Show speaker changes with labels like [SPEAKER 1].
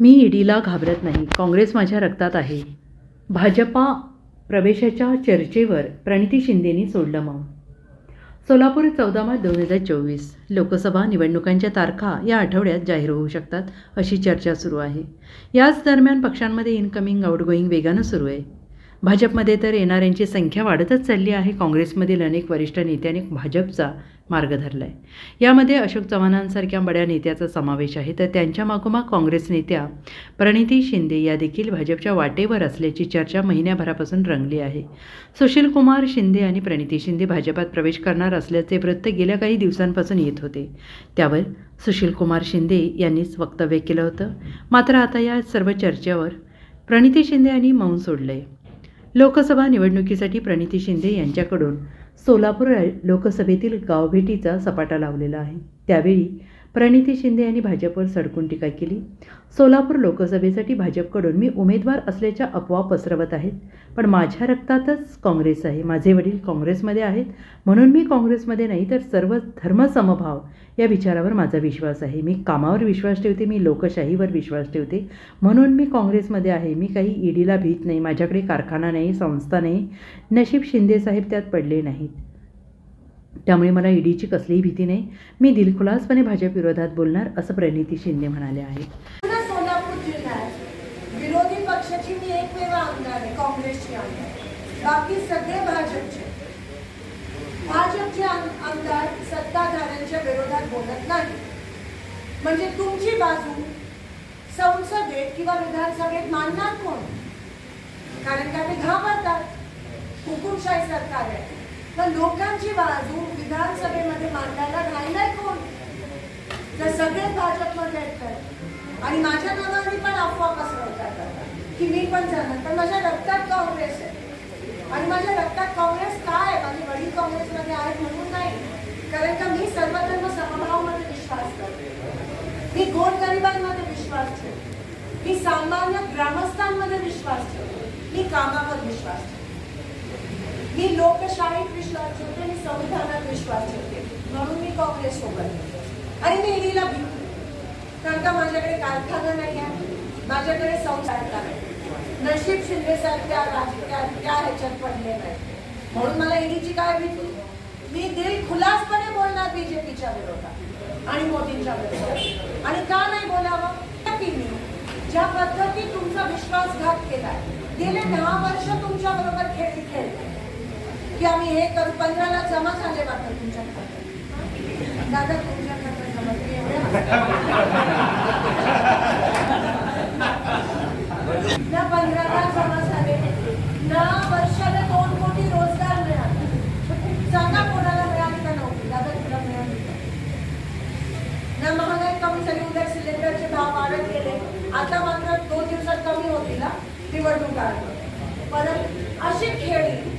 [SPEAKER 1] मी ईडीला घाबरत नाही. काँग्रेस माझ्या रक्तात आहे. भाजपा प्रवेशाच्या चर्चेवर प्रणिती शिंदेनी सोडलं मौन. सोलापूर चौदा मार्च दोन हजार चोवीस. लोकसभा निवडणुकांच्या तारखा या आठवड्यात जाहीर होऊ शकतात अशी चर्चा सुरू आहे. याच दरम्यान पक्षांमध्ये इनकमिंग आउटगोईंग वेगानं सुरू आहे. भाजपमध्ये तर येणाऱ्यांची संख्या वाढतच चालली आहे. काँग्रेसमधील अनेक वरिष्ठ नेत्यांनी भाजपचा मार्ग धरला आहे यामध्ये अशोक चव्हाणांसारख्या बड्या नेत्याचा समावेश आहे. तर त्यांच्या मागोमाग काँग्रेस नेत्या प्रणिती शिंदे या देखील भाजपच्या वाटेवर असल्याची चर्चा महिन्याभरापासून रंगली आहे. सुशील कुमार शिंदे आणि प्रणिती शिंदे भाजपात प्रवेश करणार असल्याचे वृत्त गेल्या काही दिवसांपासून येत होते. त्यावर सुशील कुमार शिंदे यांनीच वक्तव्य केलं होतं. मात्र आता या सर्व चर्चेवर प्रणिती शिंदे यांनी मौन सोडलं आहे लोकसभा निवडणुकीसाठी प्रणिती शिंदे यांच्याकडून सोलापूर लोकसभेतील गावभेटीचा सपाटा लावलेला आहे. त्यावेळी प्रणिती शिंदे यांनी भाजपवर सडकून टीका केली. सोलापूर लोकसभेसाठी भाजपकडून मी उमेदवार असल्याच्या अफवा पसरवत आहेत. पण माझ्या रक्तातच काँग्रेस आहे. माझे वडील काँग्रेसमध्ये आहेत. म्हणून मी काँग्रेसमध्ये नाही तर सर्व धर्मसमभाव या विचारावर माझा विश्वास आहे. मी कामावर विश्वास ठेवते मी लोकशाहीवर विश्वास ठेवते. म्हणून मी काँग्रेसमध्ये आहे. मी काही ईडीला भीत नाही. माझ्याकडे कारखाना नाही संस्था नाही. नशीब शिंदेसाहेब त्यात पडले नाहीत. त्यामुळे मला ईडीची कसलीही भीती नाही. मी दिलखुलासपणे भाजप विरोधात बोलणार असं प्रणिती शिंदे म्हणाले आहेत.
[SPEAKER 2] विरोधी पक्षाची मी एकमेव आमदार आहे काँग्रेसची आमदार बाकी सगळे भाजपचे. भाजपचे आमदार सत्ताधाऱ्यांच्या विरोधात बोलत नाही. म्हणजे तुमची बाजू संसदेत किंवा विधानसभेत मानणार कोण? कारण का आम्ही घाबरतात. हुकुमशाही सरकार आहे. तर लोकांची बाजू विधानसभेमध्ये मांडायला राहिलाय कोण? तर सगळेच भाजपमध्ये आहेत. आणि माझ्या नावाने पण अफवा पसरवतात. की मी पण जाणार. पण माझ्या रक्तात काँग्रेस आहे. आणि माझ्या रक्तात काँग्रेस काय आहे? माझे वडील काँग्रेसमध्ये आहेत म्हणून नाही. कारण का मी सर्वधर्म समभावामध्ये विश्वास करते. मी गोरगरिबांमध्ये विश्वास ठेवते. मी सामान्य ग्रामस्थांमध्ये विश्वास ठेवते. मी कामावर विश्वास ठेवते. मी लोकशाहीत विश्वास ठेवते आणि संविधानात विश्वास ठेवते म्हणून मी काँग्रेस सोबत आणि मी ईडीला भीती कारण का माझ्याकडे कारखाना नाही आहे. माझ्याकडे संसार नाही नशीब शिंदे सारख्या राजकीय त्या ह्याच्यात पडले नाही. म्हणून मला ईडीची काय भीती मी दिल खुलासपणे बोलणार बीजेपीच्या विरोधात आणि मोदींच्या विरोधात. आणि का नाही बोलावं? की मी ज्या पद्धती तुमचा विश्वासघात केलाय गेले दहा वर्ष तुमच्या बरोबर खेळ की आम्ही हे करू. पंधराला जमा झाले मात्र तुमच्या खात्यात दादा तुमच्या खात्यात जमा ना पंधराला जमा झाले. ना वर्षाला दोन कोटी रोजगार मिळाले. सांगा कोणाला मिळाली का नव्हती? दादा तुला मिळाली ना महागाई कमी झाली. उद्या सिलेंडरचे भाव वाढत गेले. आता मात्र दोन दिवसात कमी होतील ना निवडणूक आली परत अशी खेळी